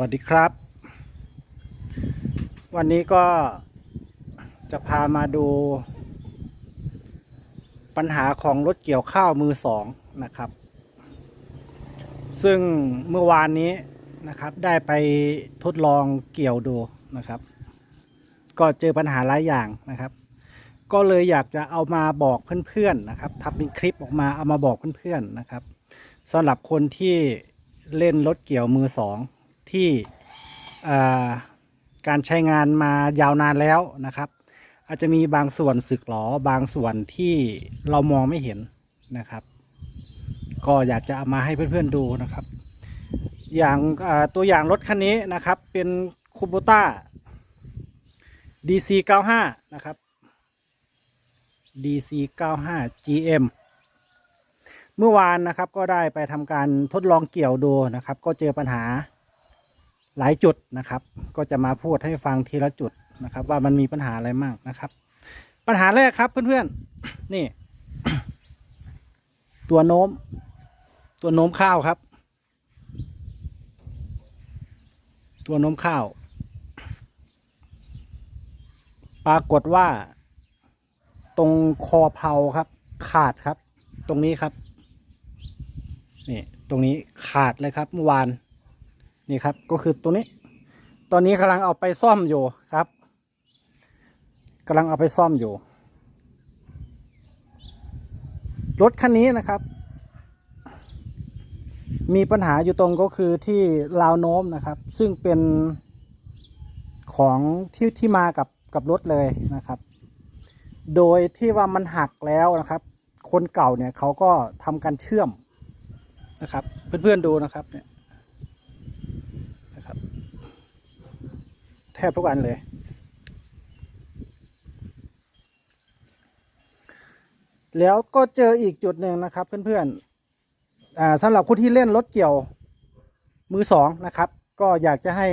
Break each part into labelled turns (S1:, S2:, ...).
S1: วัสดีครับ วันนี้ก็จะพามาดู ปัญหาของรถเกี่ยวข้าวมือสองนะครับ ซึ่งเมื่อวานนี้นะครับได้ไปทดลองเกี่ยวดูนะครับ ก็เจอปัญหาหลายอย่างนะครับ ก็เลยอยากจะเอามาบอกเพื่อนๆนะครับทำเป็นคลิปออกมาเอามาบอกเพื่อนๆนะครับสำหรับคนที่เล่นรถเกี่ยวมือสอง ที่การใช้งานมายาวนานแล้วนะครับ อาจจะมีบางส่วนสึกหรอบางส่วนที่เรามองไม่เห็นนะครับ ก็อยากจะเอามาให้เพื่อนๆดูนะครับ อย่างตัวอย่างรถคันนี้นะครับ เป็นคูโบต้า DC 95นะครับ DC 95 GM เมื่อวานนะครับก็ได้ไปทำการทดลองเกี่ยวดูนะครับ ก็เจอปัญหา หลายจุดนะครับ ก็จะมาพูดให้ฟังทีละจุดนะครับ ว่ามันมีปัญหาอะไรมากนะครับ ปัญหาแรกครับเพื่อนๆนี่ ตัวโน้ม ตัวโน้มข้าวครับ ตัวโน้มข้าว ปรากฏว่า ตรงคอเพลาครับ ขาดครับ ตรงนี้ครับนี่ตรงนี้ขาดเลยครับเมื่อวาน นี่ครับก็คือตรงนี้ ตอนนี้กำลังเอาไปซ่อมอยู่ครับกำลังเอาไปซ่อมอยู่ รถคันนี้นะครับ มีปัญหาอยู่ตรงก็คือที่ราวโน้มนะครับ ซึ่งเป็นของที่ที่มากับกับรถเลยนะครับ โดยที่ว่ามันหักแล้วนะครับ คนเก่าเนี่ยเขาก็ทำการเชื่อมนะครับ เพื่อนๆดูนะครับเนี่ยนะครับ แทบทุกอันเลย แล้วก็เจออีกจุดหนึ่งนะครับเพื่อนๆอ่าสำหรับผู้ที่เล่นรถเกี่ยวมือสองนะครับ ก็อยากจะให้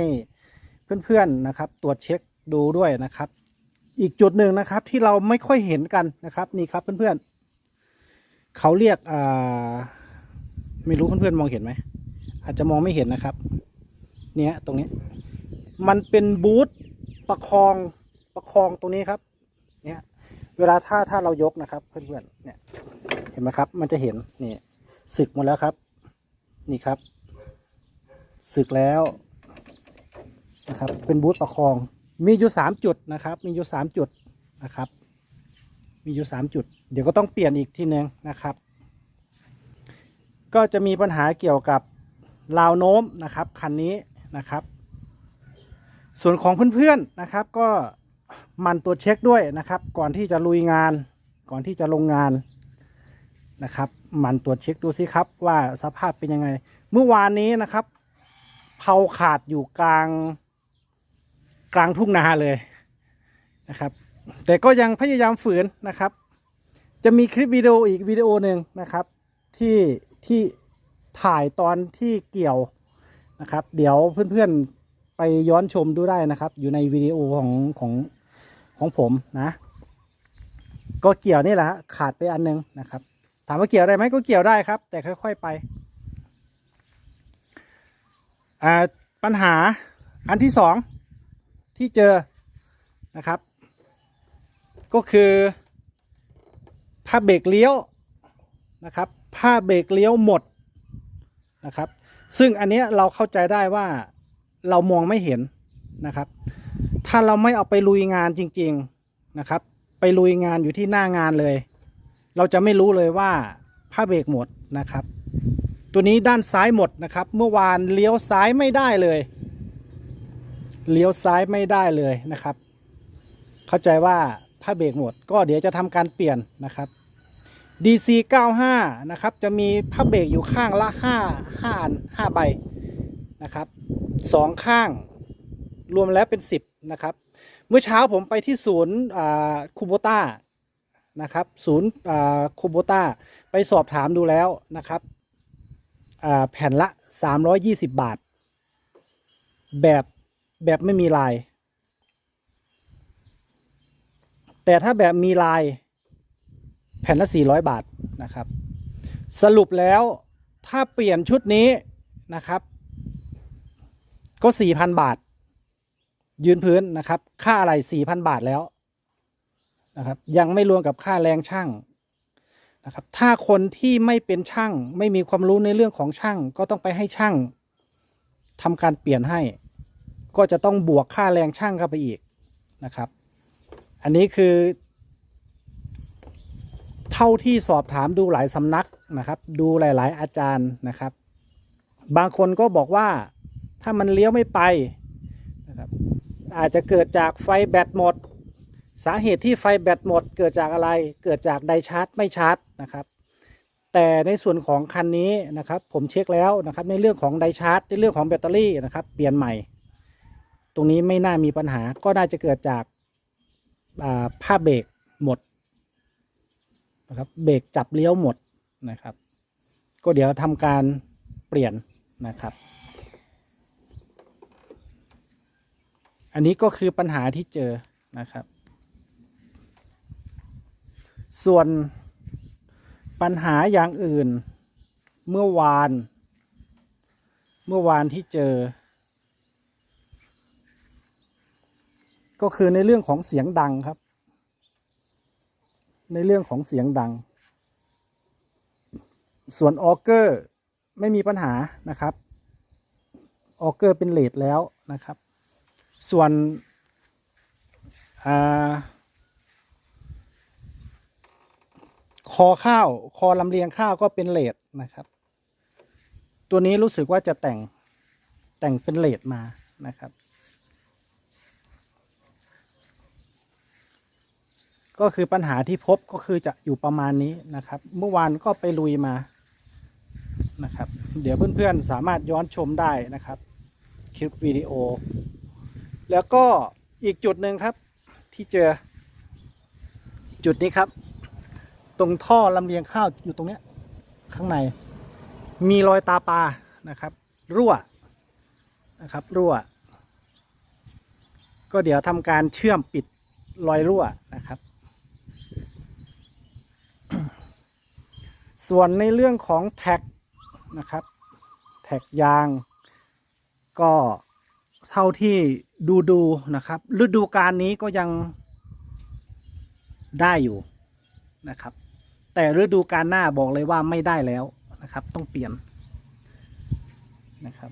S1: เพื่อนๆนะครับ ตรวจเช็คดูด้วยนะครับ อีกจุดหนึ่งนะครับที่เราไม่ค่อยเห็นกันนะครับ นี่ครับเพื่อนๆเขาเรียกอ่าไม่รู้เพื่อนๆมองเห็นไหมอาจจะมองไม่เห็นนะครับ เนี่ยตรงนี้ มันเป็นบูธประคองประคองตรงนี้ครับ เนี่ยเวลาถ้าถ้าเรายกนะครับ เพื่อนๆเนี่ย เห็นไหมครับ มันจะเห็นนี่สึกหมดแล้วครับ นี่ครับสึกแล้วนะครับ เป็นบูธประคอง มีอยู่สามจุดนะครับ มีอยู่สามจุดนะครับ มีอยู่สามจุด เดี๋ยวก็ต้องเปลี่ยนอีกทีนึงนะครับ ก็จะมีปัญหาเกี่ยวกับราวโน้มนะครับคันนี้นะครับ ส่วนของเพื่อนๆนะครับ ก็มันตรวจเช็คด้วยนะครับ ก่อนที่จะลุยงาน ก่อนที่จะลงงานนะครับ มันตรวจเช็คดูสิครับว่าสภาพเป็นยังไง เมื่อวานนี้นะครับเผาขาดอยู่กลางกลางทุ่งนาเลยนะครับ แต่ก็ยังพยายามฝืนนะครับ จะมีคลิปวิดีโออีกวิดีโอหนึ่งนะครับ ที่ที่ถ่ายตอนที่เกี่ยวนะครับ เดี๋ยวเพื่อนๆ ไปย้อนชมดูได้นะครับ อยู่ในวิดีโอของของของผมนะ ก็เกี่ยวนี่แหละขาดไปอันหนึงนะครับ ถามว่าเกี่ยวได้ไหมก็เกี่ยวได้ครับ แต่ค่อย ๆไปอ่าปัญหาอันที่สองที่เจอนะครับ ก็คือผ้าเบรกเลี้ยวนะครับผ้าเบรกเลี้ยวหมดนะครับ ซึ่งอันนี้เราเข้าใจได้ว่า เรามองไม่เห็นนะครับ ถ้าเราไม่เอาไปลุยงานจริง ๆนะครับ ไปลุยงานอยู่ที่หน้างานเลย เราจะไม่รู้เลยว่าผ้าเบรกหมดนะครับ ตัวนี้ด้านซ้ายหมดนะครับ เมื่อวานเลี้ยวซ้ายไม่ได้เลยเลี้ยวซ้ายไม่ได้เลยนะครับ เข้าใจว่าผ้าเบรกหมด ก็เดี๋ยวจะทำการเปลี่ยนนะครับ DC 95 นะครับ จะมีผ้าเบรกอยู่ข้างละ5 5 5ใบนะครับ สองข้าง รวมแล้วเป็น10นะครับ เมื่อเช้าผมไปที่ศูนย์คูโบต้านะครับ ศูนย์คูโบต้าไปสอบถามดูแล้วนะครับแผ่นละ320บาท แบบแบบไม่มีลาย แต่ถ้าแบบมีลายแผ่นละ 400 บาทนะครับ สรุปแล้วถ้าเปลี่ยนชุดนี้นะครับ ก็สี่พันบาท ยืนพื้นนะครับ ค่าอะไรสี่พันบาทแล้วนะครับ ยังไม่รวมกับค่าแรงช่างนะครับ ถ้าคนที่ไม่เป็นช่าง ไม่มีความรู้ในเรื่องของช่าง ก็ต้องไปให้ช่างทำการเปลี่ยนให้ ก็จะต้องบวกค่าแรงช่างเข้าไปอีกนะครับ อันนี้คือ เท่าที่สอบถามดูหลายสำนักนะครับ ดูหลาย ๆ อาจารย์นะครับ บางคนก็บอกว่า ถ้ามันเลี้ยวไม่ไปนะครับอาจจะเกิดจากไฟแบตหมด สาเหตุที่ไฟแบตหมด เกิดจากอะไรเกิดจากไดชาร์จไม่ชาร์จนะครับ แต่ในส่วนของคันนี้นะครับผมเช็คแล้วนะครับในเรื่องของไดชาร์จในเรื่องของแบตเตอรี่นะครับเปลี่ยนใหม่ ตรงนี้ไม่น่ามีปัญหาก็น่าจะเกิดจากาผ้าเบรกหมดนะครับเบรกจับเลี้ยวหมดนะครับ ก็เดี๋ยวทำการเปลี่ยนนะครับ อันนี้ก็คือปัญหาที่เจอนะครับ ส่วนปัญหาอย่างอื่นเมื่อวาน เมื่อวานที่เจอ ก็คือในเรื่องของเสียงดังครับ ในเรื่องของเสียงดัง ส่วนออเกอร์ไม่มีปัญหานะครับ ออเกอร์เป็นเลดแล้วนะครับ ส่วนอคอข้าว คอลำเลียงข้าวก็เป็นเลดนะครับ ตัวนี้รู้สึกว่าจะแต่งแต่งเป็นเลดมานะครับ ก็คือปัญหาที่พบก็คือจะอยู่ประมาณนี้นะครับ เมื่อวานก็ไปลุยมานะครับ เดี๋ยวเพื่อนๆสามารถย้อนชมได้นะครับ คลิปวิดีโอ แล้วก็อีกจุดหนึ่งครับที่เจอ จุดนี้ครับ ตรงท่อลำเลียงข้าวอยู่ตรงเนี้ยข้างใน มีรอยตาปลานะครับ รั่วนะครับ รั่ว ก็เดี๋ยวทำการเชื่อมปิดรอยรั่วนะครับ ส่วนในเรื่องของแท็กนะครับ แท็กยางก็ เท่าที่ดูดูนะครับ ฤดูการนี้ก็ยังได้อยู่นะครับ แต่ฤดูการหน้าบอกเลยว่าไม่ได้แล้วนะครับ ต้องเปลี่ยนนะครับ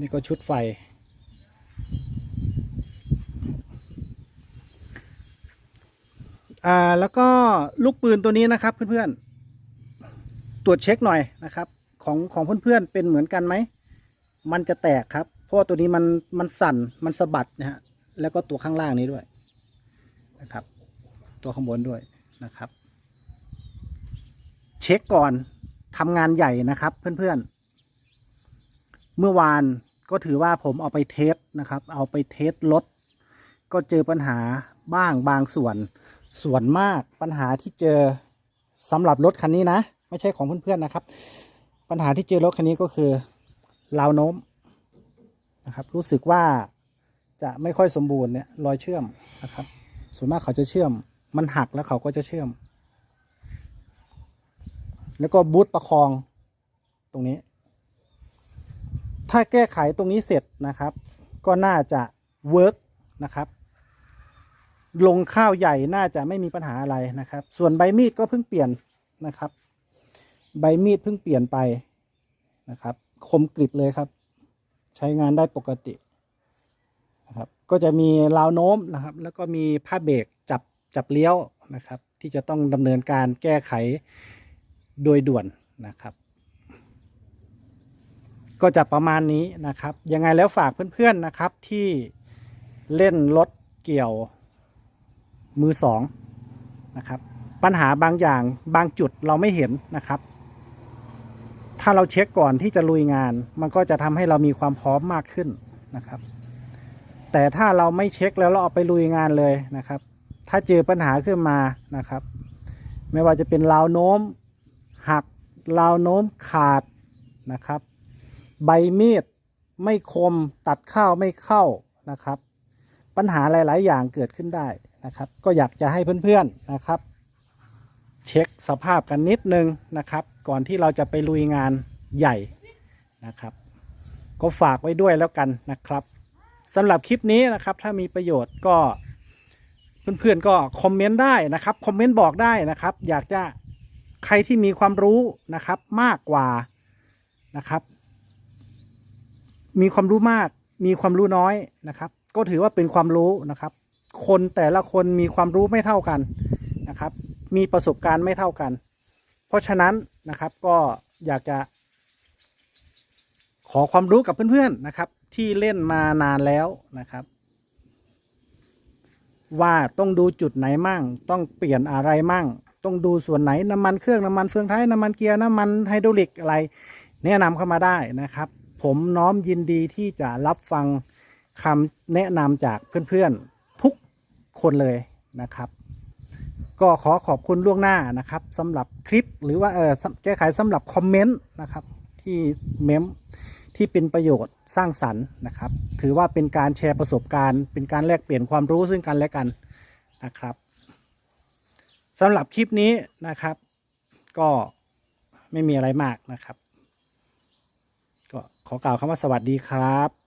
S1: นี่ก็ชุดไฟ อ่า แล้วก็ลูกปืนตัวนี้นะครับเพื่อนๆ ตรวจเช็คหน่อยนะครับ ของของเพื่อนๆเป็นเหมือนกันไหม มันจะแตกครับ เพราะว่าตัวนี้มันมันสั่นมันสะบัดนะฮะแล้วก็ตัวข้างล่างนี้ด้วยนะครับ ตัวข้างบนด้วยนะครับ เช็คก่อนทำงานใหญ่นะครับเพื่อนๆ เมื่อวานก็ถือว่าผมเอาไปเทสนะครับ เอาไปเทสรถก็เจอปัญหาบ้างบางส่วน ส่วนมากปัญหาที่เจอสำหรับรถคันนี้นะ ไม่ใช่ของเพื่อนๆนะครับ ปัญหาที่เจอรถคันนี้ก็คือราวโน้มนะครับ รู้สึกว่าจะไม่ค่อยสมบูรณ์เนี่ยรอยเชื่อมนะครับ ส่วนมากเขาจะเชื่อม มันหักแล้วเขาก็จะเชื่อม แล้วก็บูทประคองตรงนี้ ถ้าแก้ไขตรงนี้เสร็จนะครับ ก็น่าจะเวิร์กนะครับ ลงข้าวใหญ่น่าจะไม่มีปัญหาอะไรนะครับ ส่วนใบมีดก็เพิ่งเปลี่ยนนะครับ ใบมีดเพิ่งเปลี่ยนไปนะครับ คมกริบเลยครับ ใช้งานได้ปกตินะครับ ก็จะมีราวโน้มนะครับ แล้วก็มีผ้าเบรกจับจับเลี้ยวนะครับ ที่จะต้องดำเนินการแก้ไขโดยด่วนนะครับ ก็จะประมาณนี้นะครับ ยังไงแล้วฝากเพื่อนๆนะครับที่เล่นรถเกี่ยวมือสองนะครับ ปัญหาบางอย่างบางจุดเราไม่เห็นนะครับ ถ้าเราเช็คก่อนที่จะลุยงาน มันก็จะทำให้เรามีความพร้อมมากขึ้นนะครับ แต่ถ้าเราไม่เช็คแล้วเราเอาไปลุยงานเลยนะครับ ถ้าเจอปัญหาขึ้นมานะครับ ไม่ว่าจะเป็นราวโน้มหักราวโน้มขาดนะครับ ใบมีดไม่คมตัดข้าวไม่เข้านะครับ ปัญหาหลาย ๆ อย่างเกิดขึ้นได้นะครับ ก็อยากจะให้เพื่อน ๆ นะครับ เช็คสภาพกันนิดนึงนะครับ ก่อนที่เราจะไปลุยงานใหญ่นะครับ ก็ฝากไว้ด้วยแล้วกันนะครับสำหรับคลิปนี้นะครับ ถ้ามีประโยชน์ก็เพื่อนๆก็คอมเมนต์ได้นะครับคอมเมนต์บอกได้นะครับ อยากจะใครที่มีความรู้นะครับมากกว่านะครับ มีความรู้มาก มีความรู้น้อยนะครับ ก็ถือว่าเป็นความรู้นะครับ คนแต่ละคนมีความรู้ไม่เท่ากันนะครับ มีประสบการณ์ไม่เท่ากัน เพราะฉะนั้น นะครับ ก็อยากจะ ขอความรู้กับเพื่อนๆนะครับ ที่เล่นมานานแล้วนะครับ ว่าต้องดูจุดไหนมั่ง ต้องเปลี่ยนอะไรมั่ง ต้องดูส่วนไหนน้ำมันเครื่องน้ำมันเฟืองท้ายน้ำมันเกียร์น้ำมันไฮดรอลิกอะไร แนะนำเข้ามาได้นะครับ ผมน้อมยินดีที่จะรับฟังคำแนะนำจากเพื่อนๆทุกคนเลยนะครับ ก็ขอขอบคุณล่วงหน้านะครับสำหรับคลิปหรือว่าเออแก้ไขสำหรับคอมเมนต์นะครับที่เมมที่เป็นประโยชน์สร้างสรรค์นะครับ ถือว่าเป็นการแชร์ประสบการณ์ เป็นการแลกเปลี่ยนความรู้ซึ่งกันและกันนะครับสำหรับคลิปนี้นะครับ ก็ไม่มีอะไรมากนะครับ ก็ขอกล่าวคำว่าสวัสดีครับ